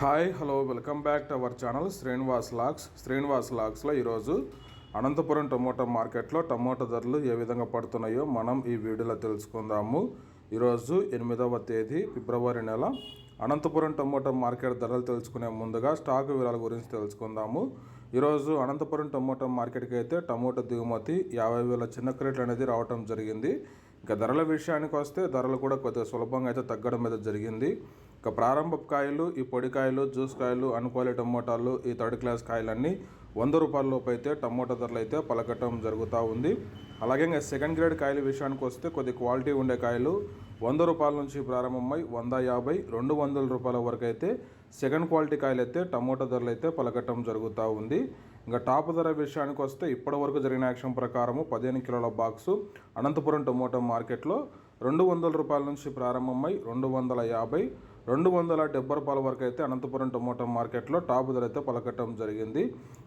Hi hello welcome back to our channel Srinivas Laks Srinivas లాక్స్లో ఈరోజు Anantapuram tomato మార్కెట్లో tomato ధరలు ఏ విధంగా పడుతున్నాయో మనం ఈ వీడియోలో తెలుసుకుందాము. ఈరోజు ఎనిమిదవ తేదీ ఫిబ్రవరి నెల. అనంతపురం టమోటా మార్కెట్ ధరలు తెలుసుకునే ముందుగా స్టాక్ వివరాల గురించి తెలుసుకుందాము. ఈరోజు అనంతపురం టమోటా మార్కెట్కి అయితే టమోటా దిగుమతి యాభై వేల చిన్న క్రేట్లు అనేది రావటం జరిగింది. ఇక ధరల విషయానికి వస్తే ధరలు కూడా కొద్దిగా సులభంగా అయితే తగ్గడం మీద జరిగింది. ఇక ప్రారంభ కాయలు ఈ పొడి కాయలు జ్యూస్ కాయలు అనుకోలే టమోటాలు ఈ థర్డ్ క్లాస్ కాయలన్నీ వంద రూపాయలలోపు అయితే టమోటా ధరలు అయితే పలకటం జరుగుతూ ఉంది. అలాగే ఇంకా సెకండ్ గ్రేడ్ కాయల విషయానికి వస్తే కొద్ది క్వాలిటీ ఉండే కాయలు వంద రూపాయల నుంచి ప్రారంభమై వంద యాభై రెండు వందల రూపాయల వరకు అయితే సెకండ్ క్వాలిటీ కాయలు అయితే టమోటా ధరలు అయితే పలకటం జరుగుతూ ఉంది. ఇంకా టాప్ ధర విషయానికి వస్తే ఇప్పటి వరకు జరిగిన యాక్షన్ ప్రకారము పదిహేను కిలోల బాక్సు అనంతపురం టొమాటో మార్కెట్లో రెండు వందల రూపాయల నుంచి ప్రారంభమై రెండు వందల యాభై రెండు వందల డెబ్బై రూపాయల వరకు అయితే అనంతపురం టమోటా మార్కెట్లో టాప్ ధర అయితే పలకటం జరిగింది.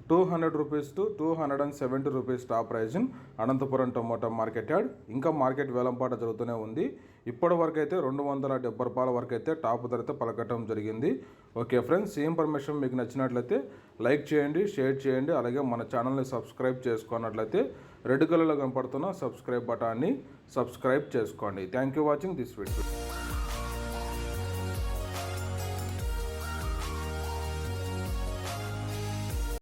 Two hundred rupees to two hundred and seventy rupees top price Anantapuram tomato market yard. ఇంకా మార్కెట్ వేలంపాట జరుగుతూనే ఉంది. ఇప్పటి వరకు అయితే రెండు వందల డెబ్బై రూపాయల వరకు అయితే టాప్ ధర అయితే పలకటం జరిగింది. ఓకే ఫ్రెండ్స్ ఈ ఇన్ఫర్మేషన్ మీకు నచ్చినట్లయితే లైక్ చేయండి షేర్ చేయండి. అలాగే మన ఛానల్ని సబ్స్క్రైబ్ చేసుకున్నట్లయితే రెడ్ కలర్లో కనపడుతున్న సబ్స్క్రైబ్ బటాన్ని సబ్స్క్రైబ్ చేసుకోండి. Thank you watching this video.